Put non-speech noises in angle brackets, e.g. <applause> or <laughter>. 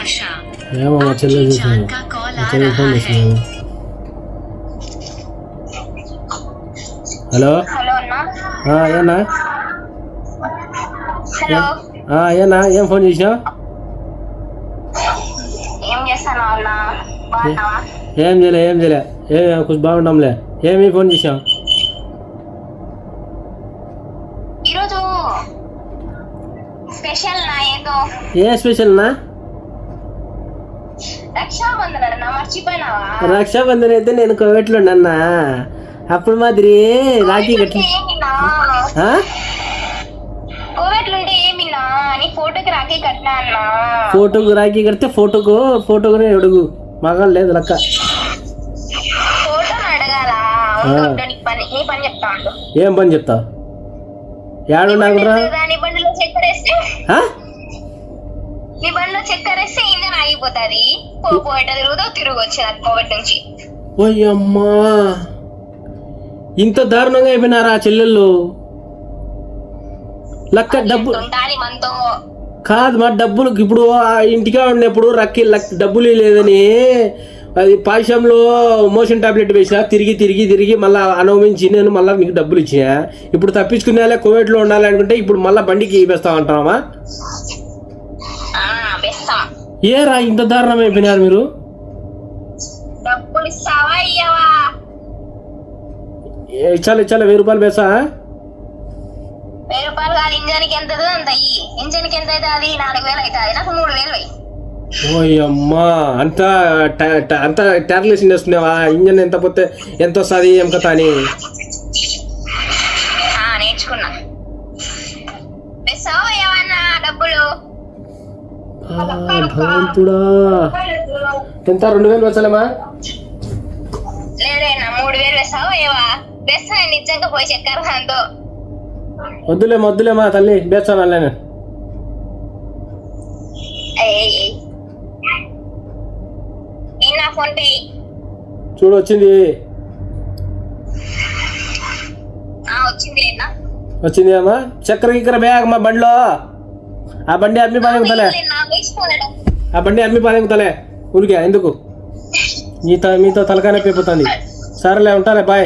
निराशा ఏమో మా చెల్లెలు आपकी చూసాను जान का कॉल మా आ చెల్లెలు ఫోన్ रहा है చేసింది హలో హలో అన్న ఆ, ఏనా హలో ఆ, ఏనా ఏం ఫోన్ చేసినావు ఏం చేస్తాను అన్న బాగున్నావా ఏం చేయలే ఏం చేయలే ఏ కొంచెం బాగుంటాంలే ఏమి ఫోన్ చేసావు ఈరోజు స్పెషల్ నా ఏదో ఏ స్పెషల్ నా రక్షాబంధన్ అయితే నేను కోవిట్లో అన్నా అప్పుడు మాదిరి రాఖీ నీ ఫోటోకి రాఖీ కడితే ఫోటోకు ఫోటోకునే అడుగు. మగాళ్ళు లేదు లెక్క. ఏం పని చెప్తావు? ఏడున్నా కూడా నీ బండిలో చక్కెర వేస్తే ఇంజన్ ఆగిపోతుంది పోయేట తిరుగుతావు తిరుగు వచ్చేది కోవిడ్ నుంచి. ఓయమ్మా! ఇంత దారుణంగా అయిపోయినారా చెల్లెళ్ళు? లక్క డబ్బు ఉండాలి మనతో? కాదు మా డబ్బులు ఇప్పుడు ఆ ఇంటిగా ఉన్నప్పుడు రక్కి లక్ డబ్బులు లేదని అది పాయసంలో మోషన్ టాబ్లెట్ వేసిన తిరిగి తిరిగి తిరిగి మళ్ళీ అనుభవించి నేను మళ్ళీ నీకు డబ్బులు ఇచ్చిన. ఇప్పుడు తప్పించుకునేలా కోవిడ్లో ఉండాలి అనుకుంటే ఇప్పుడు మళ్ళీ బండికి వేస్తా అంటావా ఆ బెస్తాం ఏ రా ఇంత దారుణం అయిపోయినారు మీరు డబ్బులు ఇస్తావా ఇయ్యవా ఏ, ఇచ్చాలి ఇచ్చాలి వెయ్యి రూపాయలు వేసా వెయ్యి రూపాయలు కాదు ఇంజన్కి ఎంత అంత ఇయ్యి ఇంజన్కి ఎంత అది నాలుగు వేలు అవుతుంది నాకు మూడు వేలు వెయ్యి ఓయమ్మా అంతా అంతా టార్లేషన్ వేసుకునేవా ఇంజన్ ఎంత పోతే ఎంత వస్తుంది ఏం కథ అని భగవంతుడా ఎంత రెండు వేలు వచ్చాలేమా లేదైనా మూడు వేలు వేస్తావా ఏవా బెస్తా నిజంగా పోయి చెక్కారు దాంతో వద్దులేమా వద్దులేమా తల్లి బేస్తాను నేను నేను నా ఫోన్ పే చూడు వచ్చింది ఆ, వచ్చింది లేనా వచ్చింది అమ్మా చక్కెర గిక్కర బ్యాగ్ మా బండిలో ఆ బండి అమ్మి వేసుకోలేడు ఆ బండి అమ్మి పాదెంగుతలే ఊరికే ఎందుకు? <laughs> మీతో మీతో తలకానే పెప్పుతుంది సరేలే ఉంటాలే బాయ్.